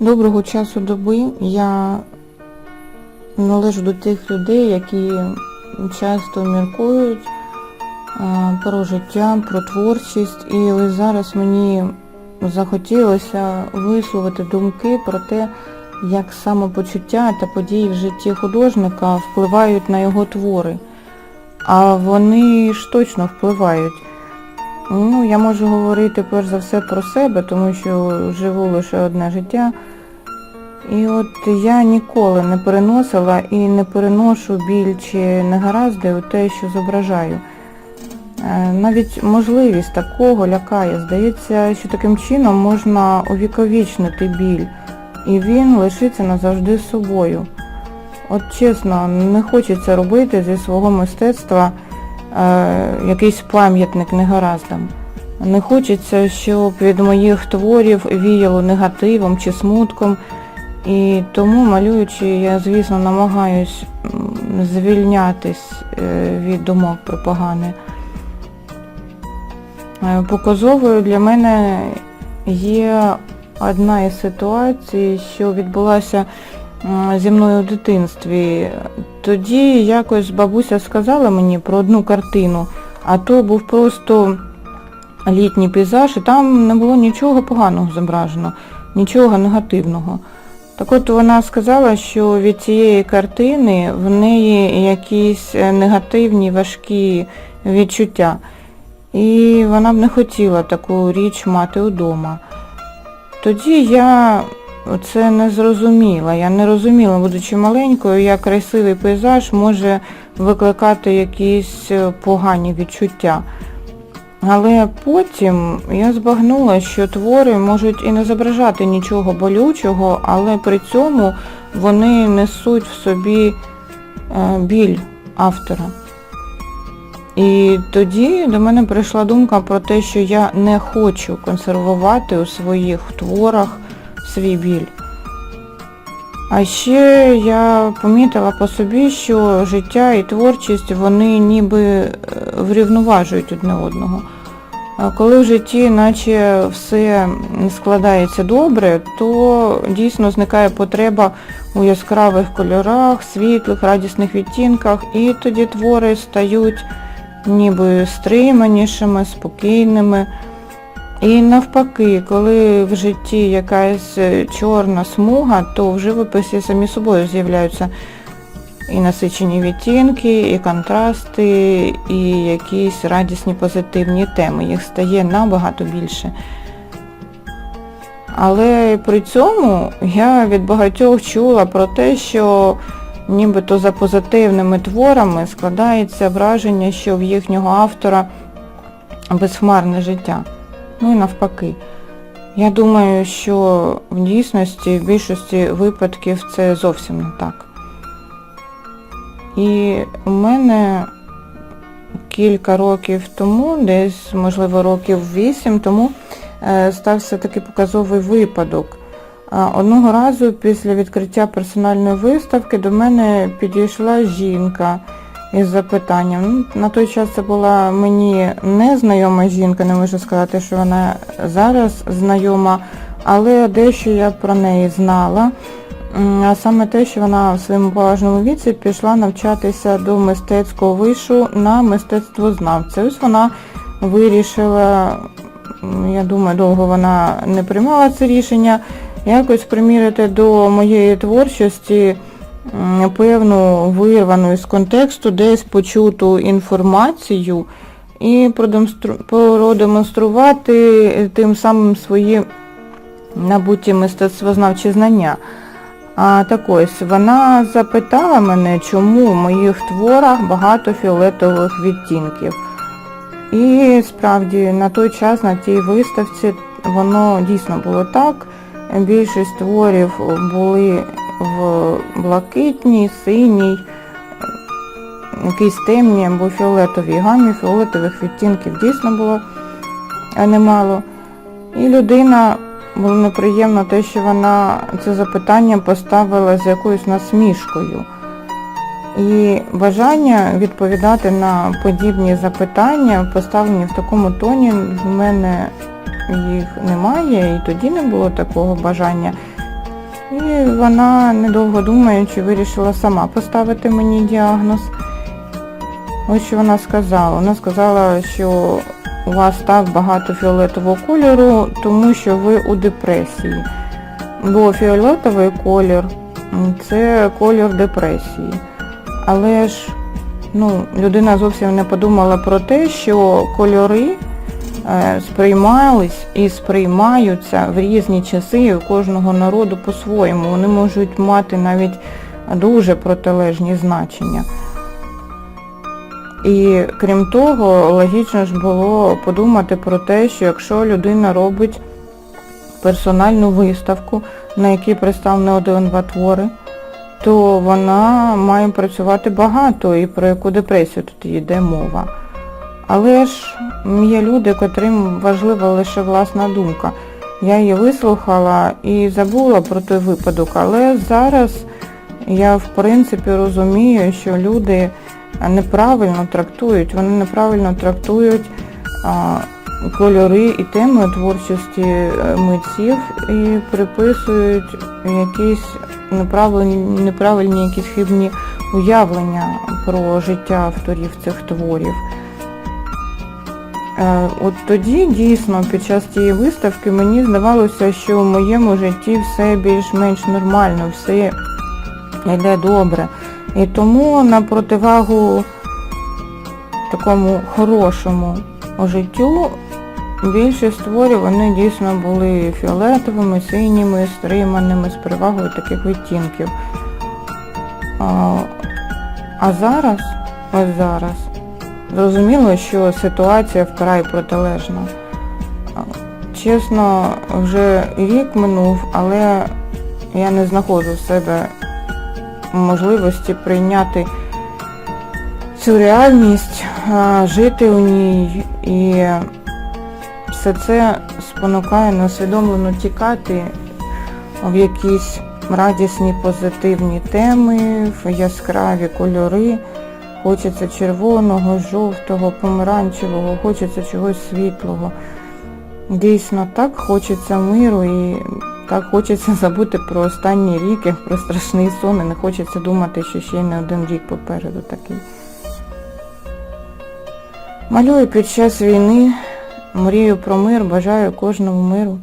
Доброго часу доби я належу до тих людей, які часто міркують про життя, про творчість. І ось зараз мені захотілося висловити думки про те, як самопочуття та події в житті художника впливають на його твори. А вони ж точно впливають. Ну, я можу говорити перш за все про себе, тому що живу лише одне життя. І от я ніколи не переносила і не переношу біль чи негаразди у те, що зображаю. Е, Навіть можливість такого лякає. Здається, що таким чином можна увіковічнити біль, і він лишиться назавжди з собою. От чесно, не хочеться робити зі свого мистецтва якийсь пам'ятник негараздам. Не хочеться, щоб від моїх творів віяло негативом чи смутком. І тому, малюючи, я, звісно, намагаюсь звільнятись е, від думок про погане. Е, Показовою для мене є одна із ситуацій, що відбулася зі мною в дитинстві. Тоді якось бабуся сказала мені про одну картину, а то був просто літній пейзаж, і там не було нічого поганого зображено, нічого негативного. Так от вона сказала, що від цієї картини в неї якісь е, негативні, важкі відчуття. І вона б не хотіла таку річ мати вдома. Тоді я це не зрозуміла. Я не розуміла, будучи маленькою, як красивий пейзаж може викликати якісь е, погані відчуття. Але потім я збагнула, що твори можуть і не зображати нічого болючого, але при цьому вони несуть в собі е, біль автора. І тоді до мене прийшла думка про те, що я не хочу консервувати у своїх творах свій біль. А ще я помітила по собі, що життя і творчість вони ніби е, врівноважують одне одного. Коли в житті наче все складається добре, то дійсно зникає потреба у яскравих кольорах, світлих, радісних відтінках, і тоді твори стають ніби стриманішими, спокійними. І навпаки, коли в житті якась е, чорна смуга, то в живописі самі собою з'являються і насичені відтінки, і контрасти, і якісь радісні позитивні теми. Їх стає набагато більше. Але при цьому я від багатьох чула про те, що нібито за позитивними творами складається враження, що в їхнього автора безхмарне життя. Ну і навпаки. Я думаю, що в дійсності в більшості випадків це зовсім не так. І у мене кілька років тому, десь, можливо, років вісім тому, е, стався такий показовий випадок. Одного разу після відкриття персональної виставки до мене підійшла жінка із запитанням. Ну, На той час це була мені незнайома жінка, не можу сказати, що вона зараз знайома, але дещо я про неї знала. А саме те, що вона в своєму поважному віці пішла навчатися до мистецького вишу на мистецтвознавця. Ось вона вирішила, я думаю, довго вона не приймала це рішення, якось примірити до моєї творчості певну вирвану із контексту, десь почуту інформацію і продемонструвати тим самим свої набуті мистецтвознавчі знання. А так ось вона запитала мене, чому в моїх творах багато фіолетових відтінків. І справді на той час на тій виставці воно дійсно було так. Більшість творів були в блакитній, синій, якійсь темній або фіолетовій гамі, фіолетових відтінків дійсно було немало. І людина було неприємно те, що вона це запитання поставила з якоюсь насмішкою. І бажання відповідати на подібні запитання, поставлені в такому тоні, в мене їх немає, і тоді не було такого бажання. І вона, недовго думаючи, вирішила сама поставити мені діагноз. Ось що вона сказала. Вона сказала, що у вас так багато фіолетового кольору, тому що ви у депресії. Бо фіолетовий колір це колір депресії. Але ж ну, людина зовсім не подумала про те, що кольори сприймались і сприймаються в різні часи у кожного народу по-своєму. Вони можуть мати навіть дуже протилежні значення. І крім того, логічно ж було подумати про те, що якщо людина робить персональну виставку, на якій представлені один-два твори, то вона має працювати багато і про яку депресію тут йде мова. Але ж є люди, котрим важлива лише власна думка. Я її вислухала і забула про той випадок, але зараз я в принципі розумію, що люди неправильно трактують, вони неправильно трактують а, кольори і теми творчості е, митців і приписують якісь неправильні, неправильні якісь хибні уявлення про життя авторів цих творів. Е, От тоді дійсно під час цієї виставки мені здавалося, що в моєму житті все більш-менш нормально, все йде добре. І тому на противагу такому хорошому життю більшість творів вони дійсно були фіолетовими, синіми, стриманими, з перевагою таких відтінків. А, а зараз, ось зараз, зрозуміло, що ситуація вкрай протилежна. Чесно, вже рік минув, але я не знаходжу в себе можливості прийняти цю реальність, жити у ній і все це спонукає неусвідомлено тікати в якісь радісні позитивні теми, в яскраві кольори. Хочеться червоного, жовтого, помаранчевого, хочеться чогось світлого. Дійсно, так хочеться миру і так хочеться забути про останній рік, як про страшний сон, і не хочеться думати, що ще й не один рік попереду такий. Малюю під час війни, мрію про мир, бажаю кожному миру.